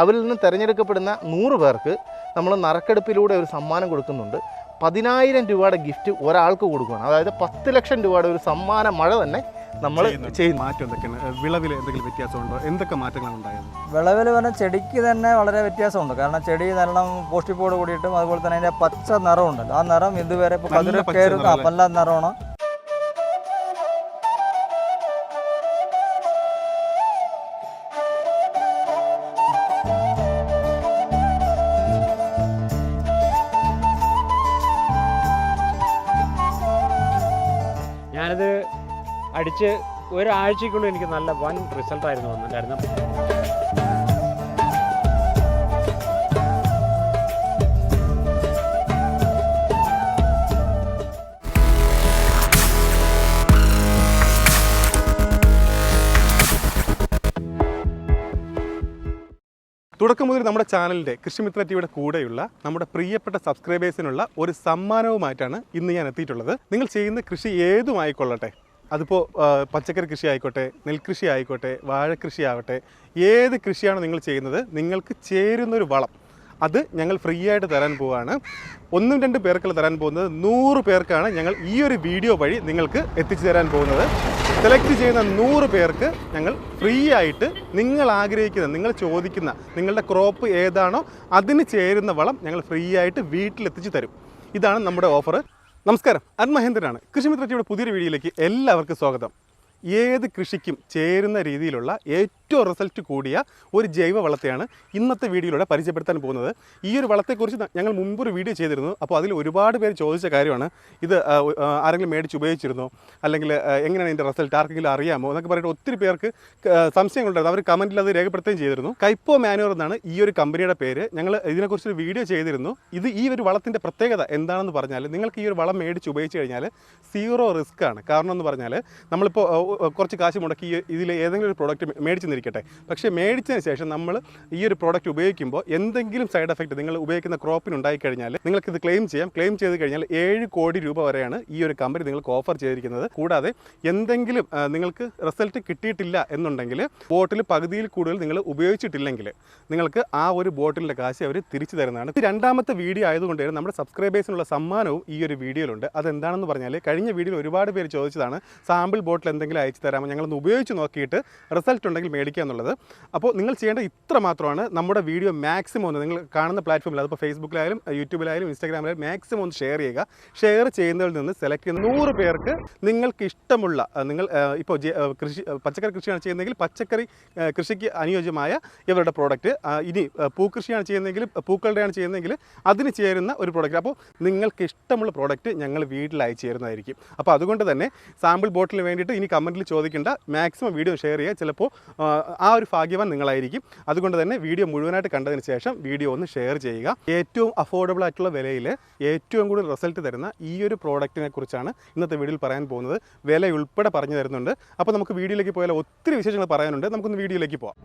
അവരിൽ നിന്ന് തിരഞ്ഞെടുക്കപ്പെടുന്ന നൂറ് പേർക്ക് നമ്മൾ നറുക്കെടുപ്പിലൂടെ ഒരു സമ്മാനം കൊടുക്കുന്നുണ്ട്. പതിനായിരം രൂപയുടെ ഗിഫ്റ്റ് ഒരാൾക്ക് കൊടുക്കുകയാണ് അതായത് പത്ത് ലക്ഷം രൂപയുടെ ഒരു സമ്മാന മഴ തന്നെ നമ്മൾ ചെയ്യുന്നു. മാറ്റം എന്തൊക്കെയാണ്? വിളവിൽ എന്തെങ്കിലും വ്യത്യാസമുണ്ടോ? എന്തൊക്കെ മാറ്റങ്ങളാണ് ഉണ്ടായത്? വിളവിൽ പറഞ്ഞാൽ ചെടിക്ക് തന്നെ വളരെ വ്യത്യാസമുണ്ട്. കാരണം ചെടി നല്ലോണം പോഷ്ടിപ്പോട് കൂടിയിട്ടും അതുപോലെ തന്നെ അതിന്റെ പച്ച നിറമുണ്ടല്ലോ. ആ നിറം ഇതുവരെ ഇപ്പോൾ നല്ല കതിര് പച്ച കയറും നിറം ആ അല്ലേ? പല്ല നിറമാണ്. അടിച്ച് ഒരാഴ്ചക്കുള്ളിൽ എനിക്ക് നല്ല വൻ റിസൾട്ടായിരുന്നു വന്നിട്ടുണ്ടായിരുന്നു. തുടക്കം മുതൽ നമ്മുടെ ചാനലിന്റെ കൃഷിമിത്ര ടിവിയുടെ കൂടെയുള്ള നമ്മുടെ പ്രിയപ്പെട്ട സബ്സ്ക്രൈബേഴ്സിനുള്ള ഒരു സമ്മാനവുമായിട്ടാണ് ഇന്ന് ഞാൻ എത്തിയിട്ടുള്ളത്. നിങ്ങൾ ചെയ്യുന്ന കൃഷി ഏതുമായിക്കൊള്ളട്ടെ? അതിപ്പോൾ പച്ചക്കറി കൃഷി ആയിക്കോട്ടെ നെൽകൃഷി ആയിക്കോട്ടെ വാഴക്കൃഷി ആവട്ടെ ഏത് കൃഷിയാണ് നിങ്ങൾ ചെയ്യുന്നത് നിങ്ങൾക്ക് ചേരുന്നൊരു വളം അത് ഞങ്ങൾ ഫ്രീ ആയിട്ട് തരാൻ പോവുകയാണ് ഒന്നും രണ്ട് പേർക്കല്ല തരാൻ പോകുന്നത് നൂറ് പേർക്കാണ് ഞങ്ങൾ ഈ ഒരു വീഡിയോ വഴി നിങ്ങൾക്ക് എത്തിച്ചു തരാൻ പോകുന്നത്. സെലക്ട് ചെയ്യുന്ന നൂറ് പേർക്ക് ഞങ്ങൾ ഫ്രീ ആയിട്ട് നിങ്ങൾ ആഗ്രഹിക്കുന്ന നിങ്ങൾ ചോദിക്കുന്ന നിങ്ങളുടെ ക്രോപ്പ് ഏതാണോ അതിന് ചേരുന്ന വളം ഞങ്ങൾ ഫ്രീ ആയിട്ട് വീട്ടിലെത്തിച്ച് തരും. ഇതാണ് നമ്മുടെ ഓഫർ നമസ്കാരം. അൻ മഹേന്ദ്രനാണ്. കൃഷിമിത്ര ടിവിയുടെ പുതിയൊരു വീഡിയോയിലേക്ക് എല്ലാവർക്കും സ്വാഗതം. ഏത് കൃഷിക്കും ചേരുന്ന രീതിയിലുള്ള ഏറ്റവും റിസൾട്ട് കൂടിയ ഒരു ജൈവ വളത്തെയാണ് ഇന്നത്തെ വീഡിയോയിലൂടെ പരിചയപ്പെടുത്താൻ പോകുന്നത്. ഈ ഒരു വളത്തെക്കുറിച്ച് ഞങ്ങൾ മുമ്പൊരു വീഡിയോ ചെയ്തിരുന്നു. അപ്പോൾ അതിൽ ഒരുപാട് പേര് ചോദിച്ച കാര്യമാണ് ഇത് ആരെങ്കിലും മേടിച്ച് ഉപയോഗിച്ചിരുന്നോ? അല്ലെങ്കിൽ എങ്ങനെയാണ് ഇതിന്റെ റിസൾട്ട്? ആർക്കെങ്കിലും അറിയാമോ? എന്നൊക്കെ പറഞ്ഞിട്ട് ഒത്തിരി പേർക്ക് സംശയങ്ങളുണ്ടായിരുന്നു അവർ കമന്റിൽ അത് രേഖപ്പെടുത്തുകയും ചെയ്തിരുന്നു. കൈപ്പോ മാനുവർ എന്നാണ് ഈ ഒരു കമ്പനിയുടെ പേര്. ഞങ്ങൾ ഇതിനെക്കുറിച്ചൊരു വീഡിയോ ചെയ്തിരുന്നു. ഇത് ഈ ഒരു വളത്തിന്റെ പ്രത്യേകത എന്താണെന്ന് പറഞ്ഞാൽ നിങ്ങൾക്ക് ഈ ഒരു വളം മേടിച്ച് ഉപയോഗിച്ച് കഴിഞ്ഞാൽ സീറോ റിസ്ക് ആണ് കാരണം എന്ന് പറഞ്ഞാൽ നമ്മളിപ്പോൾ കുറച്ച് കാശ് മുടക്കി ഇതിൽ ഏതെങ്കിലും ഒരു പ്രോഡക്റ്റ് മേടിച്ച് നിൽക്കട്ടെ പക്ഷേ മേടിച്ചതിന് ശേഷം നമ്മൾ ഈ ഒരു പ്രോഡക്റ്റ് ഉപയോഗിക്കുമ്പോൾ എന്തെങ്കിലും സൈഡ് എഫക്റ്റ് നിങ്ങൾ ഉപയോഗിക്കുന്ന ക്രോപ്പിന് ഉണ്ടായിക്കഴിഞ്ഞാൽ നിങ്ങൾക്ക് ഇത് ക്ലെയിം ചെയ്യാം. ക്ലെയിം ചെയ്ത് കഴിഞ്ഞാൽ ഏഴ് കോടി രൂപ വരെയാണ് ഈ ഒരു കമ്പനി നിങ്ങൾക്ക് ഓഫർ ചെയ്തിരിക്കുന്നത്. കൂടാതെ എന്തെങ്കിലും നിങ്ങൾക്ക് റിസൾട്ട് കിട്ടിയിട്ടില്ല എന്നുണ്ടെങ്കിൽ ബോട്ടിൽ പകുതിയിൽ കൂടുതൽ നിങ്ങൾ ഉപയോഗിച്ചിട്ടില്ലെങ്കിൽ നിങ്ങൾക്ക് ആ ഒരു ബോട്ടിലിന്റെ കാശ് അവർ തിരിച്ചു തരുന്നതാണ്. ഇത് രണ്ടാമത്തെ വീഡിയോ ആയതുകൊണ്ട് തന്നെ നമ്മുടെ സബ്സ്ക്രൈബേഴ്സിനുള്ള സമ്മാനവും ഈ ഒരു വീഡിയോയിലുണ്ട് അതെന്താണെന്ന് പറഞ്ഞാൽ കഴിഞ്ഞ വീഡിയോയിൽ ഒരുപാട് പേര് ചോദിച്ചതാണ് സാമ്പിൾ ബോട്ടിൽ എന്തെങ്കിലും അയച്ചു തരാമോ? ഞങ്ങളൊന്ന് ഉപയോഗിച്ച് നോക്കിയിട്ട് റിസൾട്ട് ഉണ്ടെങ്കിൽ മേടിക്കുക എന്നുള്ളത്. അപ്പോൾ നിങ്ങൾ ചെയ്യേണ്ട ഇത്ര മാത്രമാണ്. നമ്മുടെ വീഡിയോ മാക്സിമം ഒന്ന് നിങ്ങൾ കാണുന്ന പ്ലാറ്റ്ഫോമിൽ അതിപ്പോൾ ഫേസ്ബുക്കിലായാലും യൂട്യൂബിലായാലും ഇൻസ്റ്റാഗ്രാമിലായാലും മാക്സിമം ഒന്ന് ഷെയർ ചെയ്യുക. ഷെയർ ചെയ്യുന്നതിൽ നിന്ന് സെലക്ട് ചെയ്യുന്ന നൂറ് പേർക്ക് നിങ്ങൾക്ക് ഇഷ്ടമുള്ള നിങ്ങൾ ഇപ്പോൾ കൃഷി പച്ചക്കറി കൃഷിയാണ് ചെയ്യുന്നതെങ്കിൽ പച്ചക്കറി കൃഷിക്ക് അനുയോജ്യമായ ഇവരുടെ പ്രോഡക്റ്റ് ഇനി പൂക്കൃഷിയാണ് ചെയ്യുന്നതെങ്കിൽ പൂക്കളുടെയാണ് ചെയ്യുന്നതെങ്കിൽ അതിന് ചേരുന്ന ഒരു പ്രോഡക്റ്റ് അപ്പോൾ നിങ്ങൾക്ക് ഇഷ്ടമുള്ള പ്രോഡക്റ്റ് ഞങ്ങൾ വീട്ടിൽ അയച്ചു തരുന്നതായിരിക്കും. അപ്പോൾ അതുകൊണ്ട് തന്നെ സാമ്പിൾ ബോട്ടിലിന് വേണ്ടിയിട്ട് ഇനി കമന്റിൽ ചോദിക്കേണ്ട. മാക്സിമം വീഡിയോ ഷെയർ ചെയ്യുക ചിലപ്പോൾ ആ, ഒരു ഭാഗ്യവാൻ നിങ്ങളായിരിക്കും. അതുകൊണ്ട് തന്നെ വീഡിയോ മുഴുവനായിട്ട് കണ്ടതിന് ശേഷം വീഡിയോ ഒന്ന് ഷെയർ ചെയ്യുക. ഏറ്റവും അഫോർഡബിൾ ആയിട്ടുള്ള വിലയിൽ ഏറ്റവും കൂടുതൽ റിസൾട്ട് തരുന്ന ഈ ഒരു പ്രോഡക്റ്റിനെ കുറിച്ചാണ് ഇന്നത്തെ വീഡിയോയിൽ പറയാൻ പോകുന്നത്. വില ഉൾപ്പെടെ പറഞ്ഞു തരുന്നുണ്ട്. അപ്പോൾ നമുക്ക് വീഡിയോയിലേക്ക് പോയാൽ ഒത്തിരി വിശേഷങ്ങൾ പറയാനുണ്ട്. നമുക്കൊന്ന് വീഡിയോയിലേക്ക് പോകാം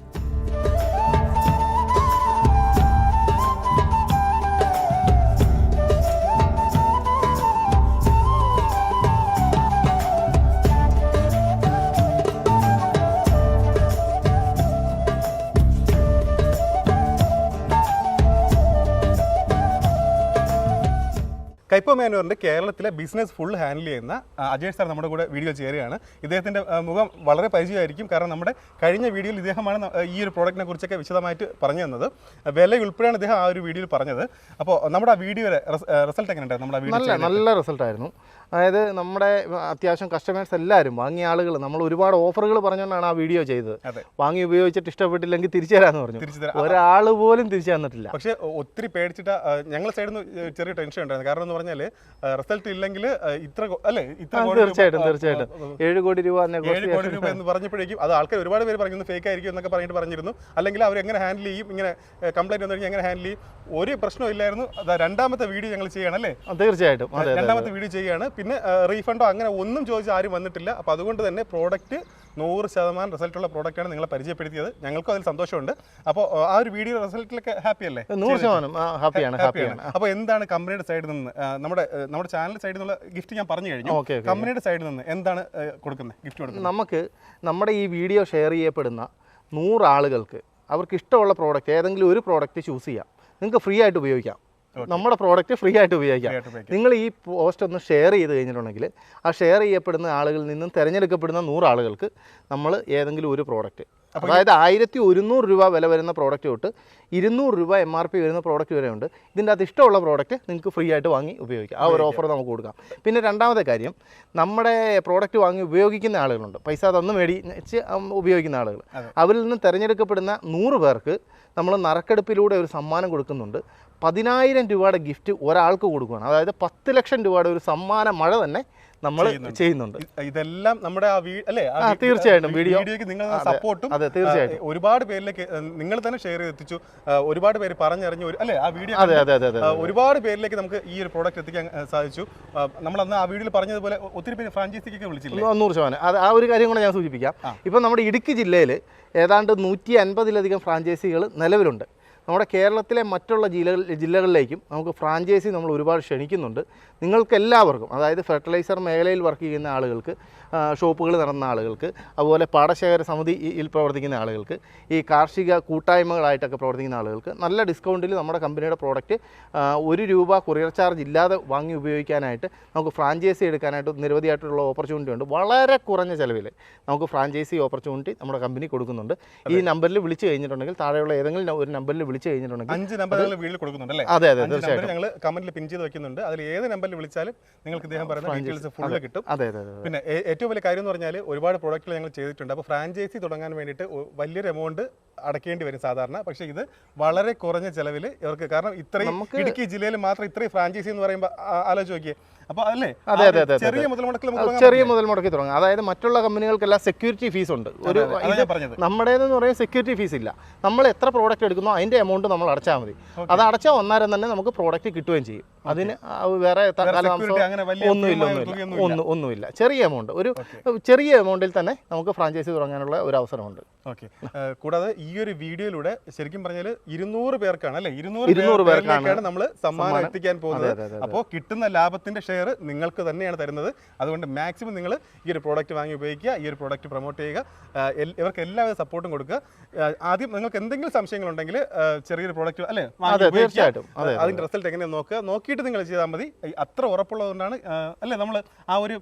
കൈപ്പോ മാനുവറിന്റെ കേരളത്തിലെ ബിസിനസ് ഫുൾ ഹാൻഡിൽ ചെയ്യുന്ന അജയ് സാർ നമ്മുടെ കൂടെ വീഡിയോ ചെയ്യുകയാണ് ഇദ്ദേഹത്തിന്റെ മുഖം വളരെ പരിചയമായിരിക്കും. കാരണം നമ്മുടെ കഴിഞ്ഞ വീഡിയോയിൽ ഇദ്ദേഹമാണ് ഈ ഒരു പ്രോഡക്റ്റിനെ കുറിച്ചൊക്കെ വിശദമായിട്ട് പറഞ്ഞു തന്നത് വില ഉൾപ്പെടെയാണ് ഇദ്ദേഹം ആ ഒരു വീഡിയോയിൽ പറഞ്ഞത്. അപ്പോൾ നമ്മുടെ ആ വീഡിയോയുടെ റിസൾട്ട് എങ്ങനെയുണ്ടായിരുന്നു? നമ്മുടെ നല്ല? നല്ല റിസൾട്ടായിരുന്നു അതായത് നമ്മുടെ അത്യാവശ്യം കസ്റ്റമേഴ്സ് എല്ലാവരും വാങ്ങിയ ആളുകൾ നമ്മൾ ഒരുപാട് ഓഫറുകൾ പറഞ്ഞുകൊണ്ടാണ് ആ വീഡിയോ ചെയ്തത്. വാങ്ങി ഉപയോഗിച്ചിട്ട് ഇഷ്ടപ്പെട്ടില്ലെങ്കിൽ തിരിച്ചു തരാമെന്ന് പറഞ്ഞു. ഒരാൾ പോലും തിരിച്ചു തന്നിട്ടില്ല. പക്ഷേ ഒത്തിരി പേടിച്ചിട്ട് ഞങ്ങളുടെ സൈഡിൽ നിന്ന് ചെറിയ ടെൻഷൻ ഉണ്ടായിരുന്നു. കാരണം എന്ന് പറഞ്ഞാൽ റിസൾട്ട് ഇല്ലെങ്കിൽ ഇത്ര അല്ലെ ഇത്ര തീർച്ചയായിട്ടും തീർച്ചയായിട്ടും. ഏഴ് കോടി രൂപ ഏഴ് കോടി രൂപ എന്ന് പറഞ്ഞപ്പോഴേക്കും അത് ആൾക്കാർ ഒരുപാട് പേര് പറയുന്നത് ഫേക്ക് ആയിരിക്കും എന്നൊക്കെ പറഞ്ഞിട്ട് പറഞ്ഞിരുന്നു. അല്ലെങ്കിൽ അവർ എങ്ങനെ ഹാൻഡിൽ ചെയ്യും ഇങ്ങനെ കംപ്ലൈന്റ് വന്നു കഴിഞ്ഞാൽ എങ്ങനെ ഹാൻഡിൽ ചെയ്യും? ഒരു പ്രശ്നവും ഇല്ലായിരുന്നു. അതാ രണ്ടാമത്തെ വീഡിയോ ഞങ്ങൾ ചെയ്യണല്ലേ? തീർച്ചയായിട്ടും. രണ്ടാമത്തെ വീഡിയോ ചെയ്യാണ്. പിന്നെ റീഫണ്ടോ അങ്ങനെ ഒന്നും ചോദിച്ച് ആരും വന്നിട്ടില്ല. അപ്പോൾ അതുകൊണ്ട് തന്നെ പ്രോഡക്റ്റ് നൂറ് ശതമാനം റിസൾട്ടുള്ള പ്രോഡക്റ്റാണ് നിങ്ങളെ പരിചയപ്പെടുത്തിയത്. ഞങ്ങൾക്കും അതിൽ സന്തോഷമുണ്ട്. അപ്പോൾ ആ ഒരു വീഡിയോ റിസൾട്ടിലൊക്കെ ഹാപ്പി അല്ലേ? നൂറ് ശതമാനം ഹാപ്പിയാണ് ഹാപ്പിയാണ് അപ്പോൾ എന്താണ് കമ്പനിയുടെ സൈഡിൽ നിന്ന് നമ്മുടെ നമ്മുടെ ചാനൽ സൈഡിൽ നിന്നുള്ള ഗിഫ്റ്റ് ഞാൻ പറഞ്ഞു കഴിഞ്ഞു. കമ്പനിയുടെ സൈഡിൽ നിന്ന് എന്താണ് കൊടുക്കുന്നത്? ഗിഫ്റ്റ് കൊടുക്കുന്നത്. നമുക്ക് നമ്മുടെ ഈ വീഡിയോ ഷെയർ ചെയ്യപ്പെടുന്ന നൂറ് ആളുകൾക്ക് അവർക്ക് ഇഷ്ടമുള്ള പ്രോഡക്റ്റ് ഏതെങ്കിലും ഒരു പ്രോഡക്റ്റ് ചൂസ് ചെയ്യാം. നിങ്ങൾക്ക് ഫ്രീ ആയിട്ട് ഉപയോഗിക്കാം. നമ്മുടെ പ്രോഡക്റ്റ് ഫ്രീ ആയിട്ട് ഉപയോഗിക്കാം. നിങ്ങൾ ഈ പോസ്റ്റ് ഒന്ന് ഷെയർ ചെയ്ത് കഴിഞ്ഞിട്ടുണ്ടെങ്കിൽ ആ ഷെയർ ചെയ്യപ്പെടുന്ന ആളുകളിൽ നിന്നും തിരഞ്ഞെടുക്കപ്പെടുന്ന നൂറ് ആളുകൾക്ക് നമ്മൾ ഏതെങ്കിലും ഒരു പ്രോഡക്റ്റ് അതായത് ആയിരത്തി ഒരുന്നൂറ് രൂപ വില വരുന്ന പ്രോഡക്റ്റ് തൊട്ട് ഇരുന്നൂറ് രൂപ എം ആർ പി വരുന്ന പ്രോഡക്റ്റ് വരെ ഉണ്ട്. ഇതിന്റെ അകത്ത് ഇഷ്ടമുള്ള പ്രോഡക്റ്റ് നിങ്ങൾക്ക് ഫ്രീ ആയിട്ട് വാങ്ങി ഉപയോഗിക്കാം. ആ ഒരു ഓഫർ നമുക്ക് കൊടുക്കാം. പിന്നെ രണ്ടാമത്തെ കാര്യം നമ്മുടെ പ്രോഡക്റ്റ് വാങ്ങി ഉപയോഗിക്കുന്ന ആളുകളുണ്ട്. പൈസ തന്ന് മേടിച്ച് ഉപയോഗിക്കുന്ന ആളുകൾ. അവരിൽ നിന്ന് തിരഞ്ഞെടുക്കപ്പെടുന്ന നൂറ് പേർക്ക് നമ്മൾ നറുക്കെടുപ്പിലൂടെ ഒരു സമ്മാനം കൊടുക്കുന്നുണ്ട്. പതിനായിരം രൂപയുടെ ഗിഫ്റ്റ് ഒരാൾക്ക് കൊടുക്കുകയാണ് അതായത് പത്ത് ലക്ഷം രൂപയുടെ ഒരു സമ്മാന മഴ തന്നെ നമ്മൾ ചെയ്യുന്നുണ്ട്. ഇതെല്ലാം നമ്മുടെ ആ അല്ലേ? തീർച്ചയായിട്ടും. വീഡിയോ- വീഡിയോക്ക് നിങ്ങൾ സപ്പോർട്ടും അതെ, തീർച്ചയായിട്ടും. ഒരുപാട് പേരിലേക്ക് നിങ്ങൾ തന്നെ ഷെയർ ചെയ്ത് എത്തിച്ചു ഒരുപാട് പേര് പറഞ്ഞറിഞ്ഞു അല്ലേ? ആ വീഡിയോ അതെ അതെ അതെ ഒരുപാട് പേരിലേക്ക് നമുക്ക് ഈ ഒരു പ്രോഡക്റ്റ് എത്തിക്കാൻ സാധിച്ചു. നമ്മൾ അന്ന് ആ വീഡിയോയിൽ പറഞ്ഞതുപോലെ ഒത്തിരി പേര് ഫ്രാഞ്ചൈസിക്കൊക്കെ വിളിച്ചില്ലേ? നൂറ് ശതമാനം. അത് ആ ഒരു കാര്യം കൂടെ ഞാൻ സൂചിപ്പിക്കാം. ഇപ്പം നമ്മുടെ ഇടുക്കി ജില്ലയിൽ ഏതാണ്ട് നൂറ്റി അൻപതിലധികം ഫ്രാഞ്ചൈസികൾ നിലവിലുണ്ട്. നമ്മുടെ കേരളത്തിലെ മറ്റുള്ള ജില്ലകളിലേക്കും നമുക്ക് ഫ്രാഞ്ചൈസി നമ്മൾ ഒരുപാട് ക്ഷണിക്കുന്നുണ്ട്. നിങ്ങൾക്ക് എല്ലാവർക്കും അതായത് ഫെർട്ടിലൈസർ മേഖലയിൽ വർക്ക് ചെയ്യുന്ന ആളുകൾക്ക് ഷോപ്പുകൾ നടന്ന ആളുകൾക്ക് അതുപോലെ പാടശേഖര സമിതിയിൽ പ്രവർത്തിക്കുന്ന ആളുകൾക്ക് ഈ കാർഷിക കൂട്ടായ്മകളായിട്ടൊക്കെ പ്രവർത്തിക്കുന്ന ആളുകൾക്ക് നല്ല ഡിസ്കൗണ്ടിൽ നമ്മുടെ കമ്പനിയുടെ പ്രോഡക്റ്റ് ഒരു രൂപ കൊറിയർ ചാർജ് ഇല്ലാതെ വാങ്ങി ഉപയോഗിക്കാനായിട്ട് നമുക്ക് ഫ്രാഞ്ചൈസി എടുക്കാനായിട്ട് നിരവധിയായിട്ടുള്ള ഓപ്പർച്യൂണിറ്റി ഉണ്ട്. വളരെ കുറഞ്ഞ ചിലവിൽ നമുക്ക് ഫ്രാഞ്ചൈസി ഓപ്പർച്യൂണിറ്റി നമ്മുടെ കമ്പനി കൊടുക്കുന്നുണ്ട്. ഈ നമ്പറിൽ വിളിച്ചു കഴിഞ്ഞിട്ടുണ്ടെങ്കിൽ താഴെയുള്ള ഏതെങ്കിലും ഒരു നമ്പറിൽ വിളിച്ചു കഴിഞ്ഞിട്ടുണ്ടെങ്കിൽ അഞ്ച് നമ്പറുകൾ വീട്ടിൽ കൊടുക്കുന്നുണ്ട് അല്ലേ? അതെ അതെ തീർച്ചയായിട്ടും. ഞങ്ങൾ കമന്റിൽ പിൻ ചെയ്ത് വെക്കുന്നുണ്ട്. അതിൽ ഏത് നമ്പറിൽ വിളിച്ചാലും നിങ്ങൾക്ക് ഇദ്ദേഹം പറയുന്ന ഡീറ്റെയിൽസ് ഫുള്ള് കിട്ടും. പിന്നെ ഏറ്റവും വലിയ കാര്യം എന്ന് പറഞ്ഞാൽ ഒരുപാട് പ്രോഡക്റ്റുകൾ ഞങ്ങൾ ചെയ്തിട്ടുണ്ട്. അപ്പോൾ ഫ്രാഞ്ചൈസി തുടങ്ങാൻ വേണ്ടിയിട്ട് വലിയൊരു എമൗണ്ട് അടക്കേണ്ടി വരും സാധാരണ. പക്ഷേ ഇത് വളരെ കുറഞ്ഞ ചെലവിൽ ഇവർക്ക്. കാരണം ഇത്രയും ഇടുക്കി ജില്ലയിൽ മാത്രം ഇത്രയും ഫ്രാഞ്ചൈസി എന്ന് പറയുമ്പോൾ ആലോചിച്ച് നോക്കിയേ അപ്പോൾ അല്ലേ? അതെ, അതെ, അതെ, ചെറിയ മുതൽ മുടക്കിൽ ചെറിയ? മുതൽ മുടക്കി തുടങ്ങാം. അതായത് മറ്റുള്ള കമ്പനികൾക്കെല്ലാം സെക്യൂരിറ്റി ഫീസ് ഉണ്ട്. ഒരു. നമ്മുടേതെന്ന് പറയുന്നത് സെക്യൂരിറ്റി ഫീസ് ഇല്ല. നമ്മൾ എത്ര പ്രോഡക്റ്റ് എടുക്കുന്നോ അതിന്റെ എമൗണ്ട് നമ്മൾ അടച്ചാൽ മതി. അത് അടച്ചാൽ ഒന്നേരം തന്നെ നമുക്ക് പ്രോഡക്റ്റ് കിട്ടുകയും ചെയ്യും. അതിന് വേറെ ഒന്നുമില്ല ഒന്നുമില്ല. ഒന്നും ഒന്നുമില്ല. ചെറിയ എമൗണ്ട് ഒരു ചെറിയ എമൗണ്ടിൽ തന്നെ നമുക്ക് ഫ്രാഞ്ചൈസി തുടങ്ങാനുള്ള ഒരു അവസരമുണ്ട്. ഓക്കെ കൂടാതെ ഈ ഒരു വീഡിയോയിലൂടെ ശരിക്കും പറഞ്ഞാൽ ഇരുന്നൂറ് പേർക്കാണ് അല്ലെ? ഇരുന്നൂറ് പേർക്കാണ് നമ്മൾ സമ്മാനം. എത്തിക്കാൻ പോകുന്നത്. അപ്പോൾ കിട്ടുന്ന ലാഭത്തിന്റെ ഷെയർ നിങ്ങൾക്ക് തന്നെയാണ് തരുന്നത്. അതുകൊണ്ട് മാക്സിമം നിങ്ങൾ ഈ ഒരു പ്രോഡക്റ്റ് വാങ്ങി ഉപയോഗിക്കുക ഈ ഒരു പ്രോഡക്റ്റ് പ്രൊമോട്ട് ചെയ്യുക ഇവർക്ക് എല്ലാവിധ സപ്പോർട്ടും കൊടുക്കുക. ആദ്യം നിങ്ങൾക്ക് എന്തെങ്കിലും സംശയങ്ങളുണ്ടെങ്കിൽ ചെറിയൊരു പ്രോഡക്റ്റ് അല്ലേ. തീർച്ചയായിട്ടും. അതെ, അതെ, അതിന്റെ റിസൾട്ട് എങ്ങനെയാണ് നോക്കുക. നോക്കിയിട്ട് നിങ്ങൾ ചെയ്താൽ മതി. അത്ര ഉറപ്പുള്ളതുകൊണ്ടാണ് അല്ലേ നമ്മൾ ആ ഒരു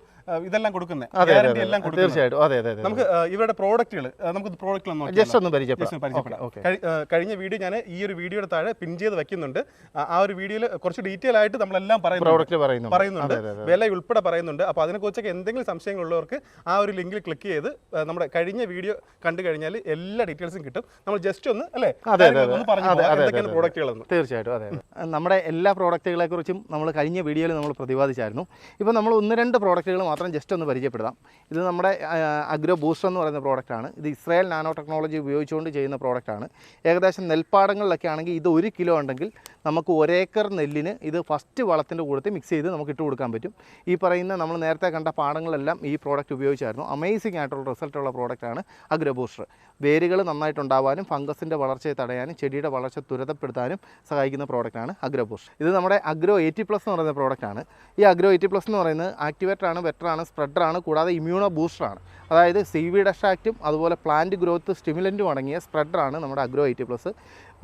ഇതെല്ലാം കൊടുക്കുന്നത് ഗ്യാരണ്ടി എല്ലാം തീർച്ചയായിട്ടും. അതെ അതെ നമുക്ക് ഇവരുടെ പ്രോഡക്റ്റുകൾ നമുക്ക് പ്രോഡക്റ്റുകൾ ജസ്റ്റ് ഒന്ന് പരിചയപ്പെടാം. കഴിഞ്ഞ വീഡിയോ ഞാൻ ഈ ഒരു വീഡിയോയുടെ താഴെ പിൻ ചെയ്ത് വെക്കുന്നുണ്ട്. ആ- ഒരു വീഡിയോയിൽ കുറച്ച് ഡീറ്റെയിൽ ആയിട്ട് നമ്മളെല്ലാം പറയുന്നു പറയുന്നുണ്ട്. വില ഉൾപ്പെടെ പറയുന്നുണ്ട്. അപ്പോൾ അതിനെക്കുറിച്ചൊക്കെ എന്തെങ്കിലും സംശയങ്ങളുള്ളവർക്ക് ആ ഒരു ലിങ്കിൽ ക്ലിക്ക് ചെയ്ത് നമ്മുടെ കഴിഞ്ഞ വീഡിയോ കണ്ടു കഴിഞ്ഞാൽ എല്ലാ ഡീറ്റെയിൽസും കിട്ടും. നമ്മൾ ജസ്റ്റ് ഒന്ന് അല്ലേ. എന്തൊക്കെയാണ് പ്രോഡക്റ്റുകളെന്ന്. തീർച്ചയായിട്ടും അതെ അതെ. നമ്മുടെ എല്ലാ പ്രോഡക്റ്റുകളെ കുറിച്ചും നമ്മൾ കഴിഞ്ഞ വീഡിയോയിൽ നമ്മൾ പ്രതിപാദിച്ചായിരുന്നു. ഇപ്പോൾ നമ്മൾ ഒന്ന് രണ്ട് പ്രോഡക്റ്റുകൾ മാത്രം ജസ്റ്റ് ഒന്ന് പരിചയപ്പെടുത്താം. ഇത് നമ്മുടെ അഗ്രോ ബൂസ്റ്റർ എന്ന് പറയുന്ന പ്രോഡക്റ്റാണ് ഇത് ഇസ്രായേൽ നാനോ ടെക്നോളജി ഉപയോഗിച്ചുകൊണ്ട് ചെയ്യുന്ന പ്രോഡക്റ്റാണ് ഏകദേശം നെൽപ്പാടങ്ങളിലൊക്കെ ആണെങ്കിൽ ഇത് ഒരു കിലോ ഉണ്ടെങ്കിൽ നമുക്ക് ഒരേക്കർ നെല്ലിന് ഇത് ഫസ്റ്റ് വളത്തിന്റെ കൂടത്തിൽ മിക്സ് ചെയ്ത് നമുക്ക് ഇട്ട് കൊടുക്കാൻ പറ്റും. ഈ പറയുന്ന നമ്മൾ നേരത്തെ കണ്ട പാടങ്ങളെല്ലാം ഈ പ്രോഡക്റ്റ് ഉപയോഗിച്ചായിരുന്നു. അമേസിംഗ് ആയിട്ടുള്ള റിസൾട്ടുള്ള പ്രോഡക്റ്റാണ് അഗ്രോ ബൂസ്റ്റർ. വേരുകൾ നന്നായിട്ടുണ്ടാവാനും ഫംഗസിന്റെ വളർച്ചയെ തടയാനും ചെടിയുടെ വളർച്ച ത്വരിതപ്പെടുത്താനും സഹായിക്കുന്ന പ്രോഡക്റ്റാണ് അഗ്രോ ബൂസ്റ്റർ. ഇത് നമ്മുടെ അഗ്രോ എയ്റ്റി പ്ലസ് എന്ന് പറയുന്ന പ്രോഡക്റ്റാണ് ഈ അഗ്രോ എയ്റ്റി പ്ലസ് എന്ന് പറയുന്നത് ആക്ടിവേറ്ററാണ് വെറ്ററാണ് സ്പ്രെഡറാണ് കൂടാതെ ഇമ്മ്യൂണോ ബൂസ്റ്ററാണ്. അതായത് സി വി ഡഷാക്റ്റും അതുപോലെ പ്ലാന്റ് ഗ്രോത്ത് സ്റ്റിമുലന്റും അടങ്ങിയ സ്പ്രെഡറാണ് നമ്മുടെ അഗ്രോ എയ്റ്റി പ്ലസ്.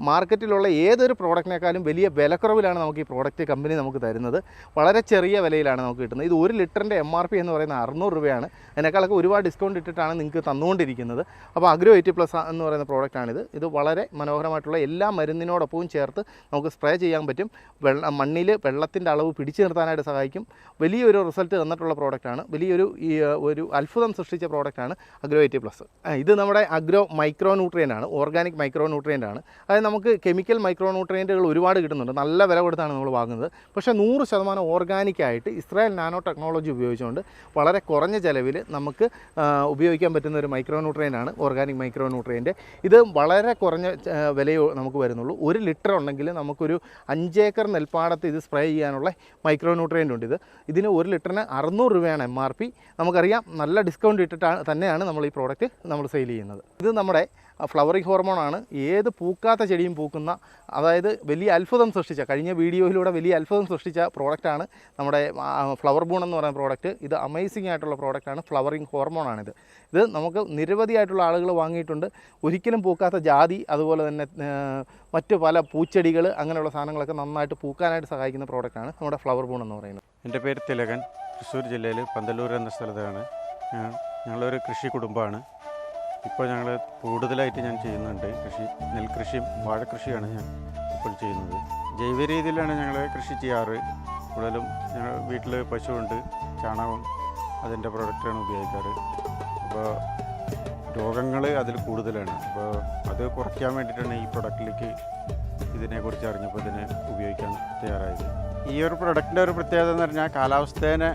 മാർക്കറ്റിലുള്ള ഏതൊരു പ്രോഡക്റ്റിനേക്കാളും വലിയ വിലക്കുറവിലാണ് നമുക്ക് ഈ പ്രോഡക്റ്റ് കമ്പനി നമുക്ക് തരുന്നത്. വളരെ ചെറിയ വിലയിലാണ് നമുക്ക് കിട്ടുന്നത്. ഇത് ഒരു ലിറ്ററിന്റെ എം ആർ പി എന്ന് പറയുന്നത് അറുന്നൂറ് രൂപയാണ്. അതിനേക്കാളൊക്കെ ഒരുപാട് ഡിസ്കൗണ്ട് ഇട്ടിട്ടാണ് നിങ്ങൾക്ക് തന്നുകൊണ്ടിരിക്കുന്നത്. അപ്പോൾ അഗ്രോ എയ്റ്റി പ്ലസ് എന്ന് പറയുന്ന പ്രോഡക്റ്റാണിത്. ഇത് വളരെ മനോഹരമായിട്ടുള്ള എല്ലാ മരുന്നിനോടൊപ്പവും ചേർത്ത് നമുക്ക് സ്പ്രേ ചെയ്യാൻ പറ്റും. വെള്ള മണ്ണിൽ വെള്ളത്തിന്റെ അളവ് പിടിച്ചു നിർത്താനായിട്ട് സഹായിക്കും. വലിയൊരു റിസൾട്ട് തന്നിട്ടുള്ള പ്രോഡക്റ്റാണ്. വലിയൊരു ഈ ഒരു അത്ഭുതം സൃഷ്ടിച്ച പ്രോഡക്റ്റാണ് അഗ്രോ എയ്റ്റി പ്ലസ്. ഇത് നമ്മുടെ അഗ്രോ മൈക്രോ ന്യൂട്രിയന്റ് ആണ് ഓർഗാനിക് മൈക്രോ ന്യൂട്രിയന്റ് ആണ്. അതായത് നമുക്ക് കെമിക്കൽ മൈക്രോ ന്യൂട്രിയന്റുകൾ ഒരുപാട് കിട്ടുന്നുണ്ട് നല്ല വില കൊടുത്താണ് നമ്മൾ വാങ്ങുന്നത്. പക്ഷേ നൂറ് ശതമാനം ഓർഗാനിക്കായിട്ട് ഇസ്രായേൽ നാനോ ടെക്നോളജി ഉപയോഗിച്ചുകൊണ്ട് വളരെ കുറഞ്ഞ ചിലവിൽ നമുക്ക് ഉപയോഗിക്കാൻ പറ്റുന്ന ഒരു മൈക്രോ ന്യൂട്രിയന്റ് ആണ് ഓർഗാനിക് മൈക്രോ ന്യൂട്രിയന്റ് ഇത് വളരെ കുറഞ്ഞ വിലയോ നമുക്ക് വരുന്നുള്ളൂ. ഒരു ലിറ്റർ ഉണ്ടെങ്കിൽ നമുക്കൊരു അഞ്ചേക്കർ നെൽപ്പാടത്ത് ഇത് സ്പ്രേ ചെയ്യാനുള്ള മൈക്രോ ന്യൂട്രിയന്റ് ഉണ്ട് ഇത്. ഇതിന് ഒരു ലിറ്ററിന് അറുന്നൂറ് രൂപയാണ് എം ആർ പി നമുക്കറിയാം നല്ല ഡിസ്കൗണ്ട് ഇട്ടിട്ടാണ് തന്നെയാണ് നമ്മൾ ഈ പ്രോഡക്റ്റ് നമ്മൾ സെയിൽ ചെയ്യുന്നത്. ഇത് നമ്മുടെ ഫ്ലവറിംഗ് ഹോർമോണാണ് ഏത് പൂക്കാത്ത ചെടിയും പൂക്കുന്ന അതായത് വലിയ അത്ഭുതം സൃഷ്ടിച്ച കഴിഞ്ഞ വീഡിയോയിലൂടെ വലിയ അത്ഭുതം സൃഷ്ടിച്ച പ്രോഡക്റ്റാണ് നമ്മുടെ ഫ്ലവർ ബൂൺ എന്ന് പറയുന്ന പ്രോഡക്റ്റ് ഇത് അമേസിംഗ് ആയിട്ടുള്ള പ്രോഡക്റ്റാണ് ഫ്ലവറിംഗ് ഹോർമോണാണിത് ഇത് നമുക്ക് നിരവധിയായിട്ടുള്ള ആളുകൾ വാങ്ങിയിട്ടുണ്ട്. ഒരിക്കലും പൂക്കാത്ത ജാതി അതുപോലെ തന്നെ മറ്റ് പല പൂച്ചെടികൾ അങ്ങനെയുള്ള സാധനങ്ങളൊക്കെ നന്നായിട്ട് പൂക്കാനായിട്ട് സഹായിക്കുന്ന പ്രോഡക്റ്റാണ് നമ്മുടെ ഫ്ലവർ ബൂൺ എന്ന് പറയുന്നത്. എന്റെ പേര് തിലകൻ. തൃശ്ശൂർ ജില്ലയിൽ പന്തല്ലൂർ എന്ന സ്ഥലത്താണ്. ഞങ്ങളൊരു കൃഷി കുടുംബമാണ്. ഇപ്പോൾ ഞങ്ങൾ കൂടുതലായിട്ട് ഞാൻ ചെയ്യുന്നുണ്ട് കൃഷി. നെൽകൃഷിയും വാഴക്കൃഷിയാണ് ഞാൻ ഇപ്പോൾ ചെയ്യുന്നത്. ജൈവ രീതിയിലാണ് ഞങ്ങൾ കൃഷി ചെയ്യാറ്. കൂടുതലും ഞങ്ങൾ വീട്ടിൽ പശുവുണ്ട് ചാണകം അതിന്റെ പ്രൊഡക്റ്റാണ് ഉപയോഗിക്കാറ്. അപ്പോൾ രോഗങ്ങൾ അതിൽ കൂടുതലാണ്. അപ്പോൾ അത് കുറയ്ക്കാൻ വേണ്ടിയിട്ടാണ് ഈ പ്രൊഡക്റ്റിലേക്ക് ഇതിനെക്കുറിച്ച് അറിഞ്ഞപ്പോൾ ഇതിനെ ഉപയോഗിക്കാൻ തയ്യാറായത്. ഈ ഒരു പ്രൊഡക്റ്റിന്റെ ഒരു പ്രത്യേകത എന്ന് പറഞ്ഞാൽ കാലാവസ്ഥേനെ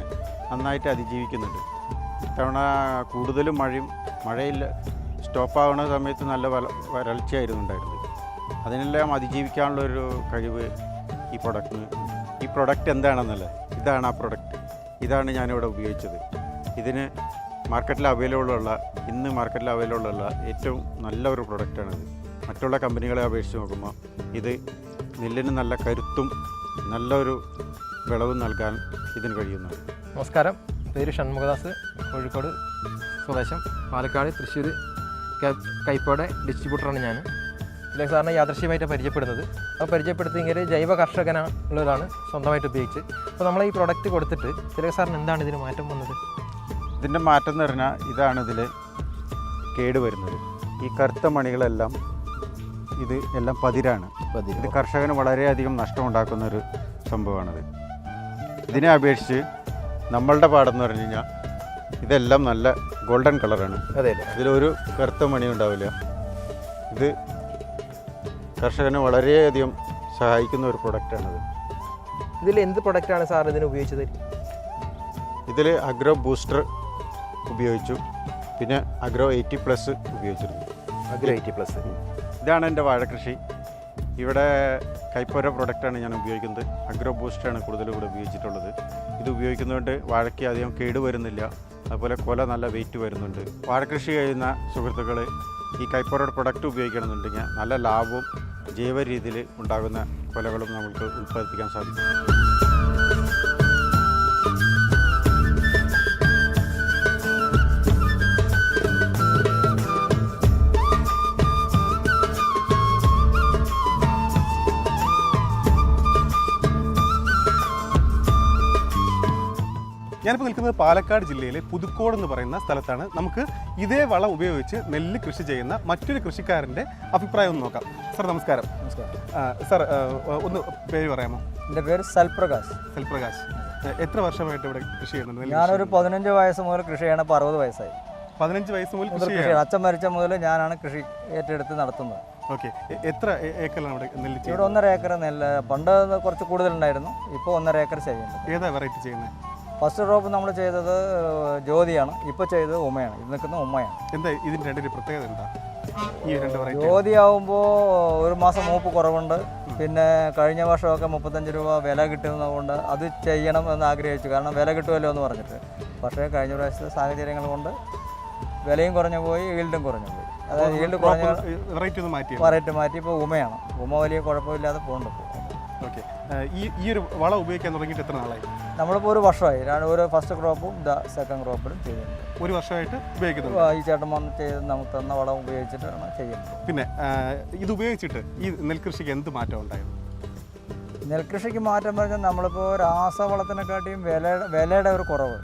നന്നായിട്ട് അതിജീവിക്കുന്നുണ്ട്. ഇത്തവണ കൂടുതലും മഴയും മഴയില്ല. സ്റ്റോപ്പാവുന്ന സമയത്ത് നല്ല വരൾച്ചയായിരുന്നു ഉണ്ടായിരുന്നത്. അതിനെല്ലാം അതിജീവിക്കാനുള്ളൊരു കഴിവ് ഈ പ്രൊഡക്റ്റിന് ഈ പ്രൊഡക്റ്റ് എന്താണെന്നല്ല? ഇതാണ് ആ പ്രൊഡക്റ്റ് ഇതാണ് ഞാനിവിടെ ഉപയോഗിച്ചത്. ഇതിന് മാർക്കറ്റിൽ അവൈലബിളുള്ള ഇന്ന് മാർക്കറ്റിൽ അവൈലബിളുള്ള ഏറ്റവും നല്ല ഒരു പ്രൊഡക്റ്റാണിത് മറ്റുള്ള കമ്പനികളെ അപേക്ഷിച്ച് നോക്കുമ്പോൾ ഇത് നെല്ലിന് നല്ല കരുത്തും നല്ലൊരു വിളവും നൽകാൻ ഇതിന് കഴിയുന്നു നമസ്കാരം. പേര് ഷൺമുഖദാസ് കോഴിക്കോട് സ്വദേശം പാലക്കാട് തൃശ്ശൂർ കൈപ്പോടെ ഡിസ്ട്രിബ്യൂട്ടറാണ് ഞാൻ. ഇല്ലെങ്കിൽ സാറിനെ യാദൃശ്യമായിട്ട് പരിചയപ്പെടുന്നത്. അപ്പോൾ പരിചയപ്പെടുത്തിയെങ്കിൽ ജൈവ കർഷകനുള്ളതാണ് സ്വന്തമായിട്ട് ഉപയോഗിച്ച്. അപ്പോൾ നമ്മൾ ഈ പ്രൊഡക്റ്റ് കൊടുത്തിട്ട് ചില സാറിന് എന്താണ് ഇതിന് മാറ്റം വന്നത്? ഇതിന്റെ മാറ്റം എന്ന് പറഞ്ഞാൽ ഇതാണ് ഇതിൽ കേട് വരുന്നത്. ഈ കറുത്ത മണികളെല്ലാം ഇത് എല്ലാം പതിരാണ്. ഇത് കർഷകന് വളരെയധികം നഷ്ടമുണ്ടാക്കുന്ന ഒരു സംഭവമാണിത്. ഇതിനെ അപേക്ഷിച്ച് നമ്മളുടെ പാടം എന്ന് പറഞ്ഞു കഴിഞ്ഞാൽ ഇതെല്ലാം നല്ല ഗോൾഡൻ കളറാണ്. അതെ ഇതിലൊരു കറുത്ത മണി ഉണ്ടാവില്ല. ഇത് കർഷകന് വളരെയധികം സഹായിക്കുന്ന ഒരു പ്രൊഡക്റ്റാണിത്. ഇതിൽ എന്ത് പ്രൊഡക്റ്റാണ് സാർ ഇതിന് ഉപയോഗിച്ചത്? ഇതിൽ അഗ്രോ ബൂസ്റ്റർ ഉപയോഗിച്ചു. പിന്നെ അഗ്രോ എയ്റ്റി പ്ലസ് ഉപയോഗിച്ചിരുന്നു. Agro eighty plus. ഇതാണ് എന്റെ വാഴകൃഷി ഇവിടെ കൈപ്പോര പ്രൊഡക്റ്റാണ് ഞാൻ ഉപയോഗിക്കുന്നത്. അഗ്രോ ബൂസ്റ്റാണ് കൂടുതലും ഇവിടെ ഉപയോഗിച്ചിട്ടുള്ളത്. ഇത് ഉപയോഗിക്കുന്നതുകൊണ്ട് വാഴയ്ക്ക് അധികം കേട് വരുന്നില്ല. അതുപോലെ കൊല നല്ല വെയിറ്റ് വരുന്നുണ്ട്. വാഴക്കൃഷി ചെയ്യുന്ന സുഹൃത്തുക്കൾ ഈ കൈപ്പോരയുടെ പ്രൊഡക്റ്റ് ഉപയോഗിക്കണമെന്നുണ്ടെങ്കിൽ നല്ല ലാഭവും ജൈവ രീതിയിൽ ഉണ്ടാകുന്ന കൊലകളും നമുക്ക് ഉൽപ്പാദിപ്പിക്കാൻ സാധിക്കും. ഞാനിപ്പോൾ നിൽക്കുന്നത് പാലക്കാട് ജില്ലയിലെ പുതുക്കോട് എന്ന് പറയുന്ന സ്ഥലത്താണ്. നമുക്ക് ഇതേ വളം ഉപയോഗിച്ച് നെല്ല് കൃഷി ചെയ്യുന്ന മറ്റൊരു കൃഷിക്കാരന്റെ അഭിപ്രായം ഒന്ന് നോക്കാം. സാർ നമസ്കാരം. നമസ്കാരം. സാർ ഒന്ന് പേര് പറയാമോ? എന്റെ പേര് സൽപ്രകാശ്. സൽപ്രകാശ്. എത്ര വർഷമായിട്ട് ഇവിടെ കൃഷി ചെയ്യുന്നുണ്ട് ഞാനൊരു പതിനഞ്ച് വയസ്സ് മുതൽ കൃഷി ചെയ്യണം ഇപ്പോൾ അറുപത് വയസ്സായി? പതിനഞ്ച് വയസ്സ് മുതൽ കൃഷി ചെയ്യണം. അച്ഛൻ മരിച്ച മുതൽ ഞാനാണ് കൃഷി ഏറ്റെടുത്ത് നടത്തുന്നത്. ഓക്കെ. എത്ര ഏക്കറാണ് ഇവിടെ നെല്ല് ഇവിടെ ഒന്നര ഏക്കർ നെല്ല് പണ്ട് കുറച്ച് കൂടുതലുണ്ടായിരുന്നു ഇപ്പോൾ ഒന്നര ഏക്കർ ചെയ്യുന്നുണ്ട്. ഏതാ വെറൈറ്റി ചെയ്യുന്നത്? ഫസ്റ്റ് ഡ്രോപ്പ് നമ്മൾ ചെയ്തത് ജ്യോതിയാണ്. ഇപ്പോൾ ചെയ്തത് ഉമ്മയാണ് ഇത് നിൽക്കുന്ന ഉമ്മയാണ്. എന്താ ഇതിന്റെ രണ്ടിന്റെ പ്രത്യേകത എന്താ? ഈ രണ്ട് വെറൈറ്റി ജ്യോതി ആവുമ്പോൾ ഒരു മാസം മൂപ്പ് കുറവുണ്ട്. പിന്നെ കഴിഞ്ഞ വർഷമൊക്കെ മുപ്പത്തഞ്ച് രൂപ വില കിട്ടുന്നതുകൊണ്ട് അത് ചെയ്യണം എന്ന് ആഗ്രഹിച്ചു. കാരണം വില കിട്ടുമല്ലോ എന്ന് പറഞ്ഞിട്ട്. പക്ഷേ കഴിഞ്ഞ പ്രാവശ്യത്തെ സാഹചര്യങ്ങൾ കൊണ്ട് വിലയും കുറഞ്ഞു പോയി ഈൽഡും കുറഞ്ഞു പോയി. അതായത് ഈൽഡ് കുറഞ്ഞ റേറ്റ് ഒന്ന് മാറ്റി റേറ്റ് മാറ്റി ഇപ്പോൾ ഉമയാണ്. ഉമ വലിയ കുഴപ്പമില്ലാതെ പോകുന്നുണ്ട് ഇപ്പോൾ. ഓക്കെ. ഈ ഈ ഒരു വളം ഉപയോഗിക്കാൻ തുടങ്ങിയിട്ട് എത്ര നാളായി? നമ്മളിപ്പോൾ ഒരു വർഷമായി. രണ്ട് ഒരു ഫസ്റ്റ് ക്രോപ്പും ഇതാ സെക്കൻഡ് ക്രോപ്പിലും ചെയ്യുന്നുണ്ട് ഒരു വർഷമായിട്ട് ഉപയോഗിക്കുന്നു ആ, ഈ ചേട്ടൻ വന്ന് ചെയ്ത് നമുക്ക് തന്ന വളം ഉപയോഗിച്ചിട്ടാണ് ചെയ്യുന്നത്. പിന്നെ ഇത് ഉപയോഗിച്ചിട്ട് ഈ നെൽകൃഷിക്ക് എന്ത് മാറ്റം നെൽകൃഷിക്ക് മാറ്റം പറഞ്ഞാൽ നമ്മളിപ്പോൾ രാസവളത്തിനെക്കാട്ടിയും വില വിലയുടെ ഒരു കുറവ്.